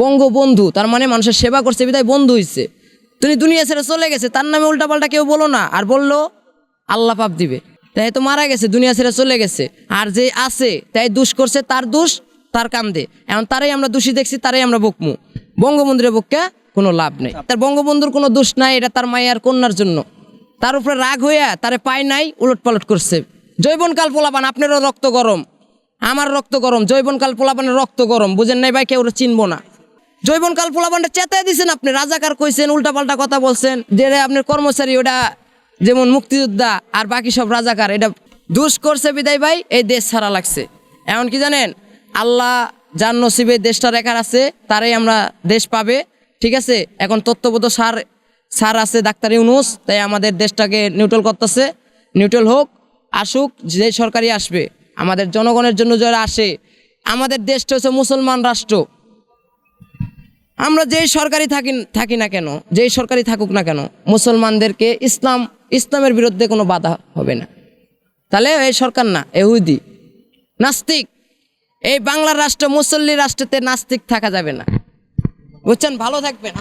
বঙ্গবন্ধু, তার মানে মানুষের সেবা করছে, বিদায় বন্ধু হইছে। তুমি দুনিয়া ছেড়ে চলে গেছে, তার নামে উল্টাপাল্টা কেউ বলো না, আর বলল, আল্লাহ পাপ দিবে। তাই তো মারা গেছে, দুনিয়া ছেড়ে চলে গেছে। আর যে আছে, তাই দুষ করছে, তার দোষ তার কান্দে। এখন তারাই আমরা দোষী দেখছি, তারাই আমরা বকমু। বঙ্গবন্ধুরের বককে কোনো লাভ নেই। তার বঙ্গবন্ধুর কোনো দোষ নাই, এটা তার মায়ের কন্যার জন্য। তার উপরে রাগ হইয়া তারে পায় নাই উলট পালট করছে। জৈবনকাল পোলাপান, আপনারও রক্ত গরম। আমার রক্ত গরম, জৈবনকাল পোলাপানের রক্ত গরম। বুঝেন নাই ভাই, কেউ চিনবো না। জৈবনকাল পোলাপানটা চেতাই দিছেন আপনি, রাজাকার কইছেন, উল্টাপাল্টা কথা বলছেন। যে রে আপনার কর্মচারী, ওটা যেমন মুক্তিযোদ্ধা আর বাকি সব রাজাকার, এটা দুষ করছে বিদায় ভাই, এই দেশ ছাড়া লাগছে। এমন কি জানেন, আল্লাহ যার নসিবে দেশটা রেখার আছে, তারাই আমরা দেশ পাবে, ঠিক আছে? এখন তত্ত্ববোধ সার সার আছে ডাক্তার ইউনুস, তাই আমাদের দেশটাকে নিউট্রাল করতেছে। নিউট্রাল হোক, আসুক, যে সরকারি আসবে, আমাদের জনগণের জন্য যারা আসে, আমাদের দেশটা হচ্ছে মুসলমান রাষ্ট্র। আমরা যেই সরকারি থাকি থাকি না কেন, যেই সরকারি থাকুক না কেন, মুসলমানদেরকে ইসলাম, ইসলামের বিরুদ্ধে কোনো বাধা হবে না। তাহলে এই সরকার না এহুদি নাস্তিক। এই বাংলার রাষ্ট্র, মুসল্লি রাষ্ট্রতে নাস্তিক থাকা যাবে না। বুঝছেন? ভালো থাকবেন।